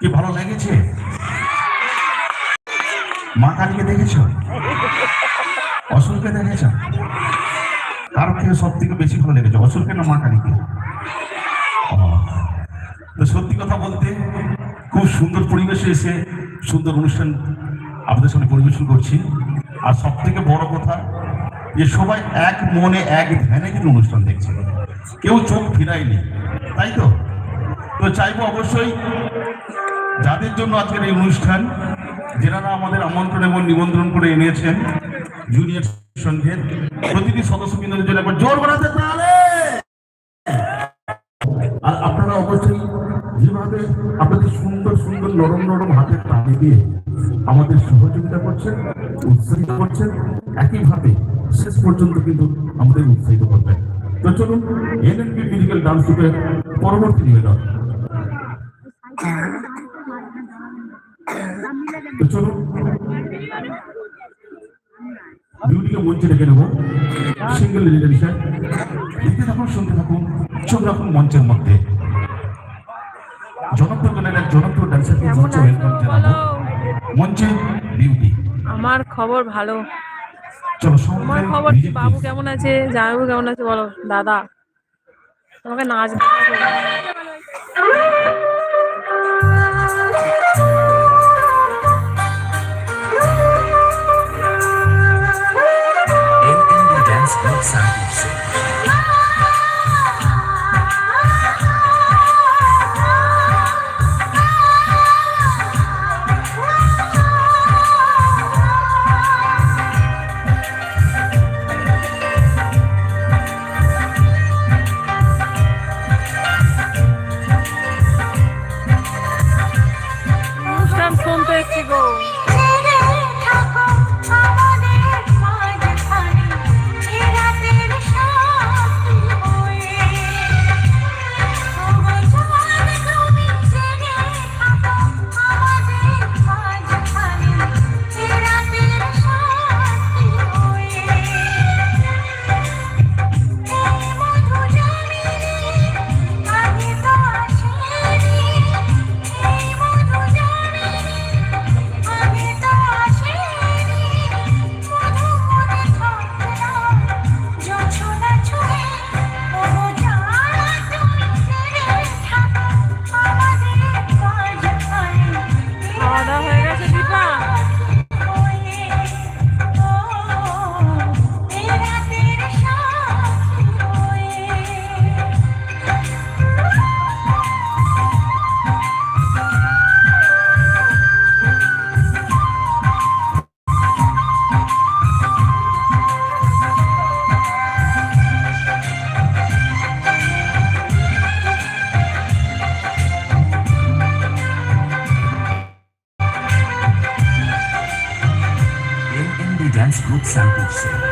কি ভালো লেগেছে? মা কালীকে দেখেছ? অসুরকে দেখেছ? কার থেকে সব থেকে বেশি ভালো লেগেছে? অসুরকে না মা কালীকে তো সত্যি কথা বলতে, খুব সুন্দর পরিবেশে এসে সুন্দর অনুষ্ঠান আপনাদের সামনে পরিবেশন করছি। আর সব থেকে বড় কথা, যে সবাই এক মনে, এক ধ্যানে কিন্তু অনুষ্ঠান দেখছে। কেউ চোখ ফিরায়নি, তাই তো? তো চাইব অবশ্যই যাদের জন্য আজকের এই অনুষ্ঠান, যেনারা আমাদের আমন্ত্রণ এবং নিমন্ত্রণ করে এনেছেন জুনিয়র সংঘের প্রতিটি সদস্যবৃন্দদের জন্য একবার জোর বাড়াতে তাহলে আর আপনারা অবশ্যই যেভাবে আপনাদের সুন্দর সুন্দর, নরম নরম হাতের তালি দিয়ে আমাদের সহযোগিতা করছেন, উৎসাহিত করছেন, একইভাবে শেষ পর্যন্ত কিন্তু আমাদের উৎসাহিত করবেন। তো চলুন এনএনপি মিউজিক্যাল ডান্স গ্রুপের পরবর্তী নিবেদন। তো বিউটিকে মঞ্চে রেখে নেব। সিঙ্গেল দেখতে থাকুন শুনতে থাকুন চোখ রাখুন মঞ্চের মধ্যে। জনপ্রিয় গানের এক জনপ্রিয় ডান্সারকে মঞ্চে ওয়েলকাম জানাব। মঞ্চে বিউটি আমার খবর ভালো। চলো সবাই খবর কি? বাবু কেমন আছে? জামাইবু কেমন আছে বলো? দাদা। তোমাকে নাচ gut sein.